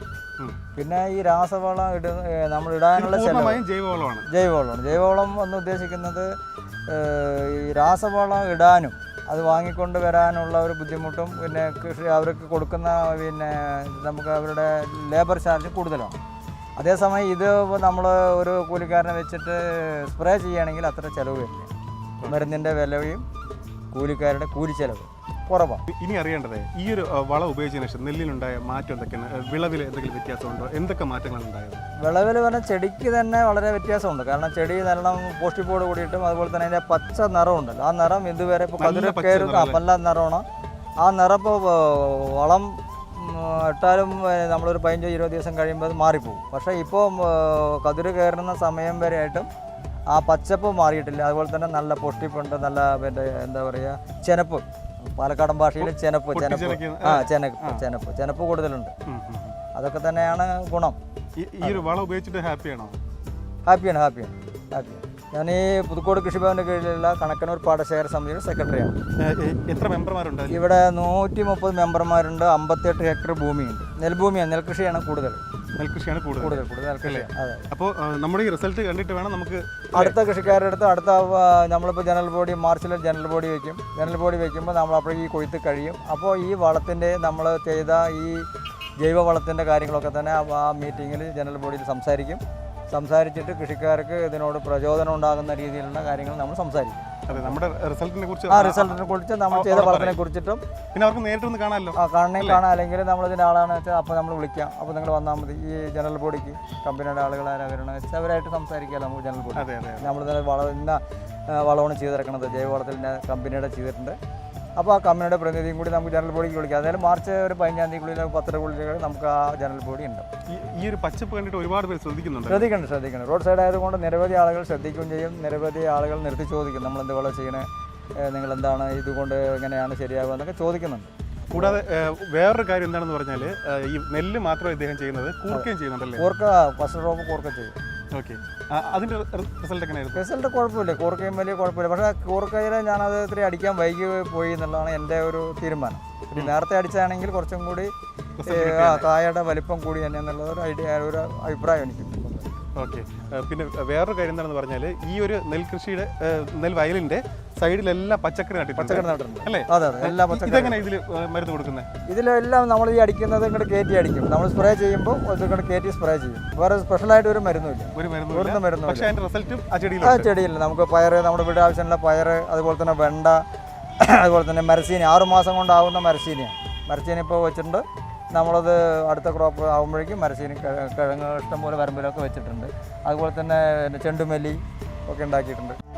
പിന്നെ ഈ രാസവളം ഇട നമ്മൾ ഇടാനുള്ള ജൈവവളമാണ്. ജൈവവളമാണ്. ജൈവവളം എന്ന് ഉദ്ദേശിക്കുന്നത് ഈ രാസവളം ഇടാനും അത് വാങ്ങിക്കൊണ്ട് വരാനുള്ള ഒരു ബുദ്ധിമുട്ടും പിന്നെ കൃഷി അവർക്ക് കൊടുക്കുന്ന പിന്നെ നമുക്ക് അവരുടെ ലേബർ ചാർജ് കൂടുതലാണ്. അതേസമയം ഇത് നമ്മൾ ഒരു കൂലിക്കാരനെ വെച്ചിട്ട് സ്പ്രേ ചെയ്യുകയാണെങ്കിൽ അത്ര ചിലവ് വരില്ല. മരുന്നിന്റെ വിലയും കൂലിക്കാരുടെ കൂലിച്ചെലവ്. കുറവാണ് ഇനി അറിയേണ്ടത് ഈ ഒരു വളം ഉപയോഗിച്ചതിന് ശേഷം നെല്ലിനുണ്ടായ മാറ്റം എന്തൊക്കെയാണ്? വിളവിൽ എന്തെങ്കിലും വ്യത്യാസമുണ്ടോ? എന്തൊക്കെ മാറ്റങ്ങളാണ് ഉണ്ടായത്? വിളവിൽ പറഞ്ഞാൽ ചെടിക്ക് തന്നെ വളരെ വ്യത്യാസമുണ്ട്. കാരണം ചെടി നല്ലോണം പോസ്റ്റിപ്പോട് കൂടിയിട്ടും അതുപോലെ തന്നെ അതിന്റെ പച്ച നിറമുണ്ടല്ലോ. ആ നിറം ഇതുവരെ ഇപ്പോൾ കതിര് നിറം പല്ല നിറമാണ്. ആ നിറം ഇപ്പോൾ വളം ഇട്ടാലും നമ്മളൊരു പതിനഞ്ചോ ഇരുപത് ദിവസം കഴിയുമ്പോൾ അത് മാറിപ്പോകും പക്ഷേ ഇപ്പോൾ കതിര് കയറുന്ന സമയം വരെ ആയിട്ടും ആ പച്ചപ്പ് മാറിയിട്ടില്ല. അതുപോലെ തന്നെ നല്ല പൊഷ്ടിപ്പുണ്ട് നല്ല പിന്നെ എന്താ പറയുക ചെനപ്പ്. പാലക്കാടൻ ഭാഷയിൽ ചെനപ്പ് ചെനപ്പ്. ആ ചെനപ്പ് ചെനപ്പ്. ചെനപ്പ് കൂടുതലുണ്ട്. അതൊക്കെ തന്നെയാണ് ഗുണം. ഈ- ഒരു വളം ഉപയോഗിച്ചിട്ട് ഹാപ്പിയാണോ? ഹാപ്പിയാണ് ഹാപ്പിയാണ്. ഹാപ്പിയാണ്. ഞാൻ ഈ പുതുക്കോട് കൃഷിഭവന്റെ കീഴിലുള്ള കണക്കനൂർ പാടശേഖര സമിതിയുടെ സെക്രട്ടറിയാണ്. എത്ര മെമ്പർമാരുണ്ട്? ഇവിടെ നൂറ്റി മുപ്പത് മെമ്പർമാരുണ്ട് അമ്പത്തെട്ട് ഹെക്ടർ ഭൂമിയുണ്ട്. നെൽഭൂമിയാണ് നെൽകൃഷിയാണ് കൂടുതൽ. നെൽകൃഷിയാണ് കൂടുതൽ. കൂടുതൽ കൂടുതൽ അപ്പോൾ നമ്മുടെ ഈ റിസൾട്ട് കണ്ടിട്ട് വേണം നമുക്ക് അടുത്ത കൃഷിക്കാരുടെ അടുത്ത് അടുത്ത നമ്മളിപ്പോൾ ജനറൽ ബോഡി മാർച്ചിൽ ജനറൽ ബോഡി വയ്ക്കും ജനറൽ ബോഡി വയ്ക്കുമ്പോൾ നമ്മൾ അപ്പോഴേക്ക് ഈ കൊയ്ത്ത് കഴിയും. അപ്പോൾ ഈ വളത്തിന്റെ നമ്മൾ ചെയ്ത ഈ ജൈവ വളത്തിന്റെ കാര്യങ്ങളൊക്കെ തന്നെ ആ മീറ്റിങ്ങിൽ ജനറൽ ബോഡിയിൽ സംസാരിക്കും. സംസാരിച്ചിട്ട് കൃഷിക്കാർക്ക് ഇതിനോട് പ്രചോദനം ഉണ്ടാകുന്ന രീതിയിലുള്ള കാര്യങ്ങൾ നമ്മൾ സംസാരിക്കും. അതെ നമ്മുടെ റിസൾട്ടിനെ കുറിച്ച് ആ റിസൾട്ടിനെ കുറിച്ച് നമ്മൾ ചെയ്ത വർക്കിനെ. കുറിച്ചിട്ടും പിന്നെ അവർക്ക് നേരിട്ടൊന്ന് കാണാമല്ലോ. ആ കാണണേ കാണാം. അല്ലെങ്കിൽ നമ്മൾ ഇതിന്റെ ആളാണെന്ന് വെച്ചാൽ അപ്പോൾ നമ്മൾ വിളിക്കാം. അപ്പോൾ നിങ്ങൾ വന്നാൽ മതി. ഈ ജനറൽ ബോഡിക്ക് കമ്പനിയുടെ ആളുകൾ ആരാകരണം വെച്ചാൽ അവരായിട്ട് സംസാരിക്കാമല്ലോ നമുക്ക് ജനറൽ ബോഡി നമ്മൾ തന്നെ വളം ഇന്ന വളമാണ് ചെയ്തിറക്കണത്. ജൈവവളത്തിൽ കമ്പനിയുടെ ചെയ്തിട്ടുണ്ട്. അപ്പോൾ ആ കമ്പനിയുടെ പ്രതിനിധിയും കൂടി നമുക്ക് ജനറൽ ബോഡിക്ക് വിളിക്കാം. അതായത് മാർച്ച് ഒരു പതിനഞ്ചാം തീയതിക്കുള്ളിൽ പത്രക്കുള്ളിൽ നമുക്ക് ആ ജനറൽ ബോഡി ഉണ്ട്. ഈ- ഒരു പച്ചപ്പ് കണ്ടിട്ട് ഒരുപാട് പേര് ശ്രദ്ധിക്കുന്നുണ്ട്. ശ്രദ്ധിക്കണം ശ്രദ്ധിക്കണം റോഡ് സൈഡ് ആയതുകൊണ്ട് നിരവധി ആളുകൾ ശ്രദ്ധിക്കുകയും ചെയ്യും. നിരവധി ആളുകൾ നിർത്തി ചോദിക്കും. നമ്മൾ എന്തുപോലെ ചെയ്യണേ? നിങ്ങൾ എന്താണ് ഇതുകൊണ്ട് എങ്ങനെയാണ് ശരിയാവുക? എന്നൊക്കെ ചോദിക്കുന്നുണ്ട്. കൂടാതെ വേറൊരു കാര്യം എന്താണെന്ന് പറഞ്ഞാൽ ഈ നെല്ല് മാത്രമേ ഇദ്ദേഹം ചെയ്യുന്നത് കൂർക്കയും ചെയ്യുന്നുണ്ടല്ലേ? കൂർക്ക ഫസ്റ്റ് റോപ്പ് കൂർക്ക ചെയ്യും. ഓക്കെ റിസൾട്ട് എങ്ങനെയായിരുന്നു? റിസൾട്ട് കുഴപ്പമില്ല. കൂർക്കയും വലിയ കുഴപ്പമില്ല. പക്ഷേ കൂർക്കയിൽ ഞാനത് ഇത്തിരി അടിക്കാൻ വൈകി പോയി എന്നുള്ളതാണ് എന്റെ ഒരു തീരുമാനം. ഇത്തിരി നേരത്തെ അടിച്ചാണെങ്കിൽ കുറച്ചും കൂടി തായയുടെ വലിപ്പം കൂടി തന്നെ എന്നുള്ളത് ഒരു ഐഡിയ ഒരു അഭിപ്രായം എനിക്ക്. ഓക്കെ. പിന്നെ വേറൊരു കാര്യം എന്താണെന്ന് പറഞ്ഞാൽ ഈ ഒരു നെൽകൃഷിയുടെ നെൽ വയലിന്റെ സൈഡിലെല്ലാം പച്ചക്കറി നട്ടി പച്ചക്കറി നട്ടിട്ടുണ്ട്. അല്ലേ? അതെ അതെ. എല്ലാ പച്ചക്കറി ഇതെങ്ങനെ ഇതിൽ മരുന്ന് കൊടുക്കുന്നത് ഇതിലെല്ലാം നമ്മൾ ഈ അടിക്കുന്നത് ഇങ്ങോട്ട് കയറ്റി അടിക്കും. നമ്മൾ സ്പ്രേ ചെയ്യുമ്പോൾ ഇങ്ങോട്ട് കയറ്റി സ്പ്രേ ചെയ്യും. വേറെ സ്പെഷ്യലായിട്ട് ഒരു മരുന്നുമില്ല. ഒരു മരുന്നും ഒരു പക്ഷേ അതിന്റെ റിസൾട്ടും ആ ചെടിയില്ല നമുക്ക് പയറ് നമ്മുടെ വീട് ആവശ്യമുള്ള പയർ അതുപോലെ തന്നെ വെണ്ട അതുപോലെ തന്നെ മരസീനി ആറുമാസം കൊണ്ടാവുന്ന മരസീനിയാണ് മരച്ചീനി ഇപ്പോൾ വെച്ചിട്ടുണ്ട്. നമ്മളത് അടുത്ത ക്രോപ്പ് ആകുമ്പോഴേക്കും മരച്ചീനി കിഴ- കിഴങ്ങ് ഇഷ്ടംപോലെ വരമ്പിലൊക്കെ വെച്ചിട്ടുണ്ട്. അതുപോലെ തന്നെ ചെണ്ടുമല്ലി ഒക്കെ ഉണ്ടാക്കിയിട്ടുണ്ട്.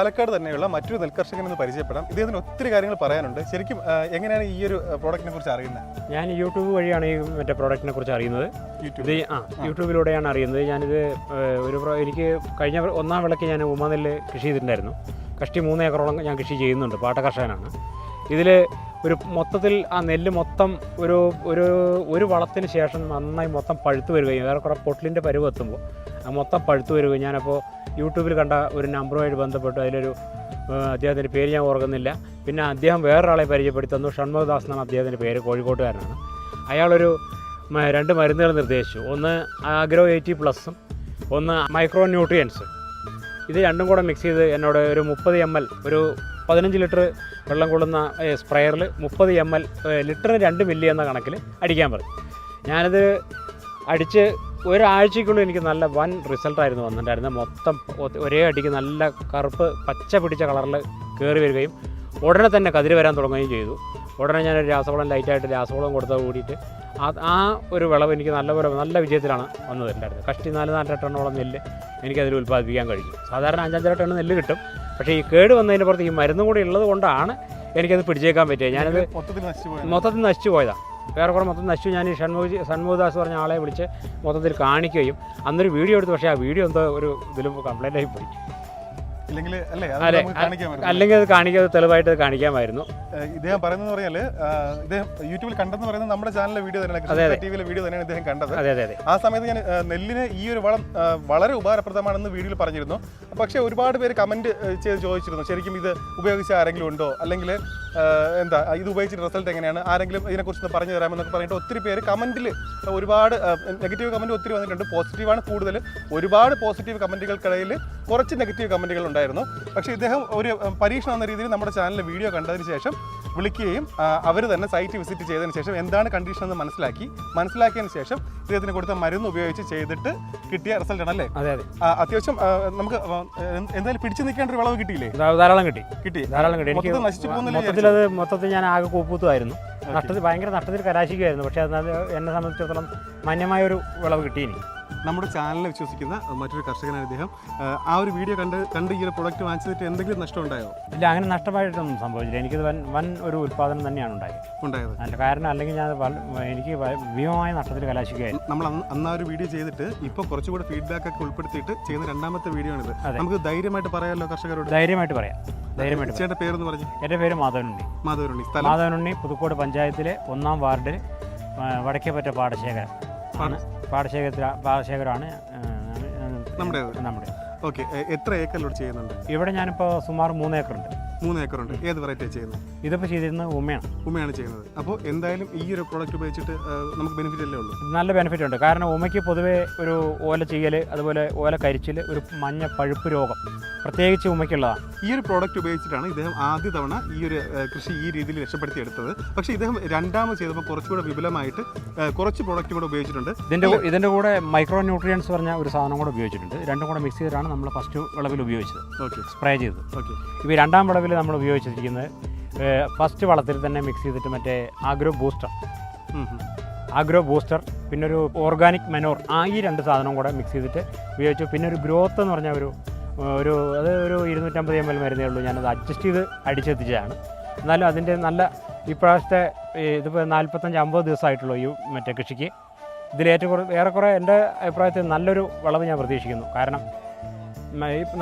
പാലക്കാട് തന്നെയുള്ള മറ്റൊരു നെൽകർഷകൻ എന്ന് പരിചയപ്പെടാം. ഇദ്ദേഹത്തിന് ഒത്തിരി കാര്യങ്ങൾ പറയാനുണ്ട്. ശരിക്കും എങ്ങനെയാണ് ഈ ഒരു പ്രോഡക്റ്റിനെ കുറിച്ച് അറിയുന്നത്? ഞാൻ യൂട്യൂബ് വഴിയാണ് ഈ മറ്റേ പ്രോഡക്റ്റിനെ കുറിച്ച് അറിയുന്നത്. ഇത് ആ യൂട്യൂബിലൂടെയാണ് അറിയുന്നത്. ഞാനിത് ഒരു എനിക്ക് കഴിഞ്ഞ ഒന്നാം വിളക്ക് ഞാൻ ഉമാനെല്ല് കൃഷി ചെയ്തിട്ടുണ്ടായിരുന്നു. കഷ്ടി മൂന്ന് ഏക്കറോളം ഞാൻ കൃഷി ചെയ്യുന്നുണ്ട്. പാട്ട കർഷകനാണ്. ഇതിൽ ഒരു മൊത്തത്തിൽ ആ നെല്ല് മൊത്തം ഒരു ഒരു ഒരു വളത്തിന് ശേഷം നന്നായി മൊത്തം പഴുത്ത് വരികയും വേറെ കുറേ പൊട്ടിലിന്റെ പരുവ് എത്തുമ്പോൾ ആ മൊത്തം പഴുത്ത് വരികയും. ഞാനപ്പോൾ യൂട്യൂബിൽ കണ്ട ഒരു നമ്പറുമായിട്ട് ബന്ധപ്പെട്ട് അതിലൊരു അദ്ദേഹത്തിന്റെ പേര് ഞാൻ ഓർക്കുന്നില്ല. പിന്നെ അദ്ദേഹം വേറൊരാളെ പരിചയപ്പെടുത്തി തന്നു. ഷൺമുഖദാസ് എന്നാണ് അദ്ദേഹത്തിന്റെ പേര് കോഴിക്കോട്ടുകാരനാണ്. അയാളൊരു രണ്ട് മരുന്നുകൾ നിർദ്ദേശിച്ചു. ഒന്ന് ആഗ്രോ എയ്റ്റി പ്ലസും ഒന്ന് മൈക്രോ ന്യൂട്രിയൻസ് ഇത് രണ്ടും കൂടെ മിക്സ് ചെയ്ത് എന്നോട് ഒരു മുപ്പത് എം എൽ ഒരു പതിനഞ്ച് ലിറ്റർ വെള്ളം കൊള്ളുന്ന സ്പ്രെയറിൽ മുപ്പത് എം എൽ ലിറ്ററിന് രണ്ട് മില്ലി എന്ന കണക്കിൽ അടിക്കാൻ പറഞ്ഞു ഞാനത് അടിച്ച് ഒരാഴ്ചയ്ക്കുള്ളിൽ എനിക്ക് നല്ല വൻ റിസൾട്ടായിരുന്നു വന്നിട്ടുണ്ടായിരുന്നത്. മൊത്തം ഒരേ അടിക്ക് നല്ല കറുപ്പ് പച്ച പിടിച്ച കളറിൽ കയറി വരികയും ഉടനെ തന്നെ കതിര് വരാൻ തുടങ്ങുകയും ചെയ്തു. ഉടനെ ഞാനൊരു രാസവളം ലൈറ്റായിട്ട് രാസവളം കൊടുത്തത് കൂടിയിട്ട് ആ ഒരു വിളവ് എനിക്ക് നല്ലപോലെ നല്ല വിജയത്തിലാണ് വന്നതുണ്ടായിരുന്നത് കഷ്ടി നാല് നാലര ടണ്ണോളം നെല്ല് എനിക്കതിൽ ഉൽപ്പാദിപ്പിക്കാൻ കഴിഞ്ഞു. സാധാരണ അഞ്ചഞ്ചര ടണ്ണ് നെല്ല് കിട്ടും. പക്ഷേ ഈ കേട് വന്നതിന് പുറത്ത് ഈ മരുന്നും കൂടി ഉള്ളത് കൊണ്ടാണ് എനിക്കത് പിടിച്ചേക്കാൻ പറ്റിയത് ഞാനത് മൊത്തത്തിൽ നശിച്ചു പോയത്. മൊത്തത്തിൽ നശിച്ചു പോയതാണ് വേറെ കുറേ മൊത്തം നശിച്ചു. ഞാൻ ഈ ഷൺമുഖി ഷൺമുഖദാസ് പറഞ്ഞ ആളെ വിളിച്ച് മൊത്തത്തിൽ കാണിക്കുകയും അന്നൊരു വീഡിയോ എടുത്തു. പക്ഷേ ആ വീഡിയോ എന്തോ ഒരു ഇതിലും കംപ്ലൈന്റ് ആയി പോയി. അല്ലെങ്കിൽ അത് കാണിക്കാതെ തെളിവായിട്ട് കാണിക്കാമായിരുന്നു. ഇദ്ദേഹം പറയുന്നത് പറഞ്ഞാൽ ഇദ്ദേഹം യൂട്യൂബിൽ കണ്ടെന്ന് പറയുന്നത് നമ്മുടെ ചാനലിലെ വീഡിയോ തന്നെയാണ് ടിവിയിലെ ടി വിയിലെ വീഡിയോ തന്നെയാണ് ഇദ്ദേഹം കണ്ടത്. അതെ അതെ ആ സമയത്ത് ഞാൻ നെല്ലിന് ഈ ഒരു വളം വളരെ ഉപകാരപ്രദമാണെന്ന് വീഡിയോയിൽ പറഞ്ഞിരുന്നു. പക്ഷെ ഒരുപാട് പേര് കമന്റ് ചെയ്ത് ചോദിച്ചിരുന്നു. ശരിക്കും ഇത് ഉപയോഗിച്ച ആരെങ്കിലും ഉണ്ടോ? അല്ലെങ്കിൽ എന്താ ഇത് ഉപയോഗിച്ചിട്ട് റിസൾട്ട് എങ്ങനെയാണ്? ആരെങ്കിലും ഇതിനെക്കുറിച്ച് പറഞ്ഞു തരാമെന്നൊക്കെ പറഞ്ഞിട്ട് ഒത്തിരി പേര് കമന്റിൽ ഒരുപാട് നെഗറ്റീവ് കമന്റ് ഒത്തിരി വന്നിട്ടുണ്ട്. പോസിറ്റീവാണ് കൂടുതൽ. ഒരുപാട് പോസിറ്റീവ് കമന്റുകൾക്കിടയിൽ കുറച്ച് നെഗറ്റീവ് കമന്റുകൾ ഉണ്ടായിരുന്നു. പക്ഷേ ഇദ്ദേഹം ഒരു പരീക്ഷണം എന്ന രീതിയിൽ നമ്മുടെ ചാനലിൽ വീഡിയോ കണ്ടതിന് ശേഷം വിളിക്കുകയും അവർ തന്നെ സൈറ്റ് വിസിറ്റ് ചെയ്തതിന് ശേഷം എന്താണ് കണ്ടീഷൻ എന്ന് മനസ്സിലാക്കി മനസ്സിലാക്കിയതിന് ശേഷം ഇദ്ദേഹത്തിന് കൊടുത്ത മരുന്ന് ഉപയോഗിച്ച് ചെയ്തിട്ട് കിട്ടിയ റിസൾട്ട് ആണ് അല്ലേ അതെ. അതെ അത്യാവശ്യം നമുക്ക് എന്തായാലും പിടിച്ചു നിൽക്കേണ്ട ഒരു വിളവ് കിട്ടിയില്ലേ? ധാരാളം കിട്ടി. കിട്ടി. ധാരാളം കിട്ടി. എനിക്ക് നശിച്ചു പോകുന്നില്ല മൊത്തത്തിൽ അത് മൊത്തത്തിൽ ഞാൻ ആകെ കൂപ്പൂത്തുമായിരുന്നു നഷ്ടത്തിൽ ഭയങ്കര നഷ്ടത്തിൽ കലാശിക്കുമായിരുന്നു പക്ഷേ അത് എന്നെ സംബന്ധിച്ചിടത്തോളം മാന്യമായൊരു വിളവ് കിട്ടി എനിക്ക് നമ്മുടെ ചാനലിനെ വിശ്വസിക്കുന്ന മറ്റൊരു കർഷകനാണ് ഇദ്ദേഹം. ആ, ഒരു വീഡിയോ കണ്ട് കണ്ട് ഈ ഒരു പ്രൊഡക്റ്റ് വാങ്ങിച്ചിട്ട് എന്തെങ്കിലും നഷ്ടം ഉണ്ടായോ? ഇല്ല അങ്ങനെ നഷ്ടമായിട്ടൊന്നും സംഭവിച്ചില്ല. എനിക്കത് വൻ വൻ ഒരു ഉത്പാദനം തന്നെയാണ് ഉണ്ടായത്. ഉണ്ടായത്. അല്ല കാരണം അല്ലെങ്കിൽ ഞാൻ എനിക്ക് ഭീമമായ നഷ്ടത്തിൽ കലാശിക്കുകയായിരുന്നു. നമ്മൾ അന്ന് ആ ഒരു വീഡിയോ ചെയ്തിട്ട് ഇപ്പോൾ കുറച്ചുകൂടെ ഫീഡ്ബാക്ക് ഒക്കെ ഉൾപ്പെടുത്തിയിട്ട് ചെയ്യുന്ന രണ്ടാമത്തെ വീഡിയോ ആണിത്. നമുക്ക് ധൈര്യമായിട്ട് പറയാമല്ലോ കർഷകരോട്? ധൈര്യമായിട്ട് പറയാം. ധൈര്യമായിട്ട്. ചേട്ടന്റെ പേരെന്ന് പറഞ്ഞു. എന്റെ പേര് മാധവനുണ്ണി. മാധവനുണ്ണി. മാധവനുണ്ണി പുതുക്കോട് പഞ്ചായത്തിലെ ഒന്നാം വാർഡിൽ വടക്കേപ്പറ്റ പാടശേഖരം പാടശേഖരത്തിൽ പാടശേഖരമാണ് നമ്മുടെ നമ്മുടെ ഓക്കെ എത്ര ഏക്കറിലോട്ട് ചെയ്യുന്നുണ്ട്? ഇവിടെ ഞാനിപ്പോൾ സുമാർ മൂന്ന് ഏക്കറുണ്ട്. മൂന്ന് ഏക്കറുണ്ട് ഏത് വെറൈറ്റിയാണ് ചെയ്യുന്നത്? ഇതിപ്പോൾ ചെയ്തിരുന്നത് ഉമ്മയാണ്. ഉമ്മയാണ് ചെയ്യുന്നത്. അപ്പോൾ എന്തായാലും ഈ ഒരു പ്രോഡക്റ്റ് ഉപയോഗിച്ചിട്ട് നമുക്ക് ബെനിഫിറ്റ് അല്ലേ ഉള്ളൂ? നല്ല ബെനിഫിറ്റ് ഉണ്ട്. കാരണം ഉമ്മയ്ക്ക് പൊതുവേ ഒരു ഓല ചെയ്യൽ അതുപോലെ ഓല കരിച്ചിൽ ഒരു മഞ്ഞ പഴുപ്പ് രോഗം പ്രത്യേകിച്ച് ഉമ്മയ്ക്കുള്ളതാണ്. ഈ ഒരു പ്രോഡക്റ്റ് ഉപയോഗിച്ചിട്ടാണ് ഇദ്ദേഹം ആദ്യ തവണ ഈ ഒരു കൃഷി ഈ രീതിയിൽ രക്ഷപ്പെടുത്തി എടുത്തത്. പക്ഷേ ഇദ്ദേഹം രണ്ടാമത് ചെയ്തപ്പോൾ കുറച്ചുകൂടെ വിപുലമായിട്ട് കുറച്ച് പ്രോഡക്റ്റ് കൂടെ ഉപയോഗിച്ചിട്ടുണ്ട്. ഇതിന്റെ ഇതിന്റെ കൂടെ മൈക്രോ ന്യൂട്രിയൻസ് പറഞ്ഞ ഒരു സാധനം കൂടെ ഉപയോഗിച്ചിട്ടുണ്ട്. രണ്ടും കൂടെ മിക്സ് ചെയ്തിട്ടാണ് നമ്മൾ ഫസ്റ്റ് വിളവിൽ ഉപയോഗിച്ചത്. ഓക്കെ സ്പ്രേ ചെയ്തത്. ഓക്കെ ഇപ്പോൾ രണ്ടാം വിളവിൽ നമ്മൾ ഉപയോഗിച്ചിരിക്കുന്നത് ഫസ്റ്റ് വളത്തിൽ തന്നെ മിക്സ് ചെയ്തിട്ട് മറ്റേ ആഗ്രോ ബൂസ്റ്റർ ആഗ്രോ ബൂസ്റ്റർ പിന്നെ ഒരു ഓർഗാനിക് മെനോർ ആ ഈ രണ്ട് സാധനവും കൂടെ മിക്സ് ചെയ്തിട്ട് ഉപയോഗിച്ചു. പിന്നെ ഒരു ഗ്രോത്ത് എന്ന് പറഞ്ഞ ഒരു ഒരു അത് ഒരു ഇരുന്നൂറ്റമ്പത് എം എൽ മരുന്നേ ഉള്ളൂ. ഞാനത് അഡ്ജസ്റ്റ് ചെയ്ത് അടിച്ചെത്തിച്ചതാണ്. എന്നാലും അതിന്റെ നല്ല ഇപ്രാവശ്യത്തെ ഇതിപ്പോൾ നാൽപ്പത്തഞ്ച് അമ്പത് ദിവസമായിട്ടുള്ളൂ ഈ മറ്റേ കൃഷിക്ക്. ഇതിലേറ്റവും കുറേ ഏറെക്കുറെ എന്റെ അഭിപ്രായത്തിൽ നല്ലൊരു വിളവ് ഞാൻ പ്രതീക്ഷിക്കുന്നു. കാരണം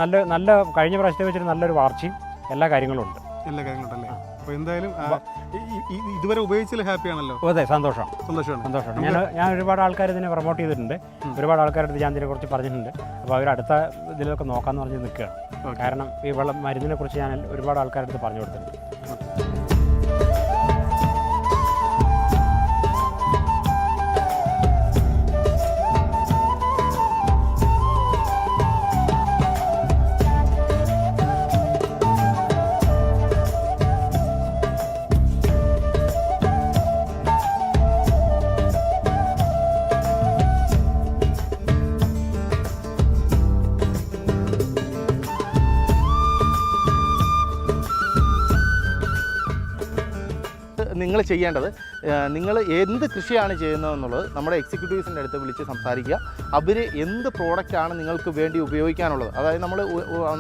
നല്ല നല്ല കഴിഞ്ഞ പ്രാവശ്യത്തെ വെച്ചിട്ട് നല്ലൊരു വളർച്ചയും എല്ലാ കാര്യങ്ങളും ഉണ്ട്. എല്ലാ കാര്യങ്ങളും ഉണ്ടല്ലേ? അപ്പോൾ എന്തായാലും ഇതുവരെ ഉപയോഗിച്ചതിൽ ഹാപ്പി ആണല്ലോ? ഓ, അതെ സന്തോഷം. സന്തോഷമാണ്. സന്തോഷമാണ് ഞാൻ ഞാൻ ഒരുപാട് ആൾക്കാർ ഇതിനെ പ്രൊമോട്ട് ചെയ്തിട്ടുണ്ട്. ഒരുപാട് ആൾക്കാരുടെ ഞാൻ ഇതിനെക്കുറിച്ച് പറഞ്ഞിട്ടുണ്ട്. അപ്പോൾ അവർ അടുത്ത ഇതിലൊക്കെ നോക്കാന്ന് പറഞ്ഞ് നിൽക്കുകയാണ്. കാരണം ഈ വെള്ളം മരുന്നിനെ കുറിച്ച് ഞാൻ ഒരുപാട് ആൾക്കാരുടെ അടുത്ത് പറഞ്ഞു കൊടുത്തിട്ടുണ്ട്. ചെയ്യേണ്ടത് നിങ്ങൾ എന്ത് കൃഷിയാണ് ചെയ്യുന്നതെന്നുള്ളത് നമ്മുടെ എക്സിക്യൂട്ടീവ്സിന്റെ അടുത്ത് വിളിച്ച് സംസാരിക്കുക. അവർ എന്ത് പ്രോഡക്റ്റാണ് നിങ്ങൾക്ക് വേണ്ടി ഉപയോഗിക്കാനുള്ളത്? അതായത് നമ്മൾ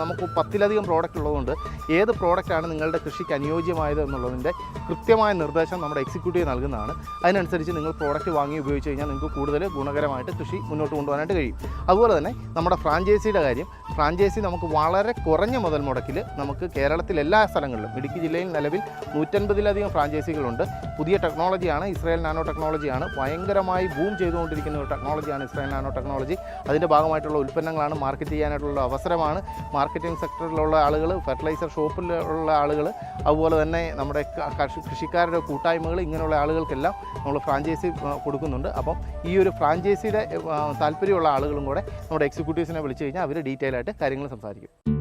നമുക്ക് പത്തിലധികം പ്രോഡക്റ്റ് ഉള്ളതുകൊണ്ട് ഏത് പ്രോഡക്റ്റാണ് നിങ്ങളുടെ കൃഷിക്ക് അനുയോജ്യമായത് എന്നുള്ളതിന്റെ കൃത്യമായ നിർദ്ദേശം നമ്മുടെ എക്സിക്യൂട്ടീവ് നൽകുന്നതാണ്. അതിനനുസരിച്ച് നിങ്ങൾ പ്രോഡക്റ്റ് വാങ്ങി ഉപയോഗിച്ച് കഴിഞ്ഞാൽ നിങ്ങൾക്ക് കൂടുതൽ ഗുണകരമായിട്ട് കൃഷി മുന്നോട്ട് കൊണ്ടുപോകാനായിട്ട് കഴിയും. അതുപോലെ തന്നെ നമ്മുടെ ഫ്രാഞ്ചൈസിയുടെ കാര്യം ഫ്രാഞ്ചൈസി നമുക്ക് വളരെ കുറഞ്ഞ മുതൽ മുടക്കിൽ നമുക്ക് കേരളത്തിലെ എല്ലാ സ്ഥലങ്ങളിലും ഇടുക്കി ജില്ലയിൽ നിലവിൽ നൂറ്റൻപതിലധികം ഫ്രാഞ്ചൈസികളുണ്ട് പുതിയ ടെക്നോളജിയാണ് ഇസ്രായേൽ നാനോ ടെക്നോളജിയാണ് ഭയങ്കരമായി ബൂം ചെയ്തുകൊണ്ടിരിക്കുന്ന ഒരു ടെക്നോളജിയാണ് ഇസ്രായേൽ നാനോ ടെക്നോളജി അതിന്റെ ഭാഗമായിട്ടുള്ള ഉൽപ്പന്നങ്ങളാണ് മാർക്കറ്റ് ചെയ്യാനായിട്ടുള്ള അവസരമാണ്. മാർക്കറ്റിംഗ് സെക്ടറിലുള്ള ആളുകൾ ഫെർട്ടിലൈസർ ഷോപ്പിലുള്ള ആളുകൾ അതുപോലെ തന്നെ നമ്മുടെ കൃഷിക്കാരുടെ കൂട്ടായ്മകൾ ഇങ്ങനെയുള്ള ആളുകൾക്കെല്ലാം നമ്മൾ ഫ്രാഞ്ചൈസി കൊടുക്കുന്നുണ്ട്. അപ്പം ഈ ഒരു ഫ്രാഞ്ചൈസിയുടെ താല്പര്യമുള്ള ആളുകളും കൂടെ നമ്മുടെ എക്സിക്യൂട്ടീവ്സിനെ വിളിച്ചു കഴിഞ്ഞാൽ അവർ ഡീറ്റെയിൽ ആയിട്ട് കാര്യങ്ങൾ സംസാരിക്കും.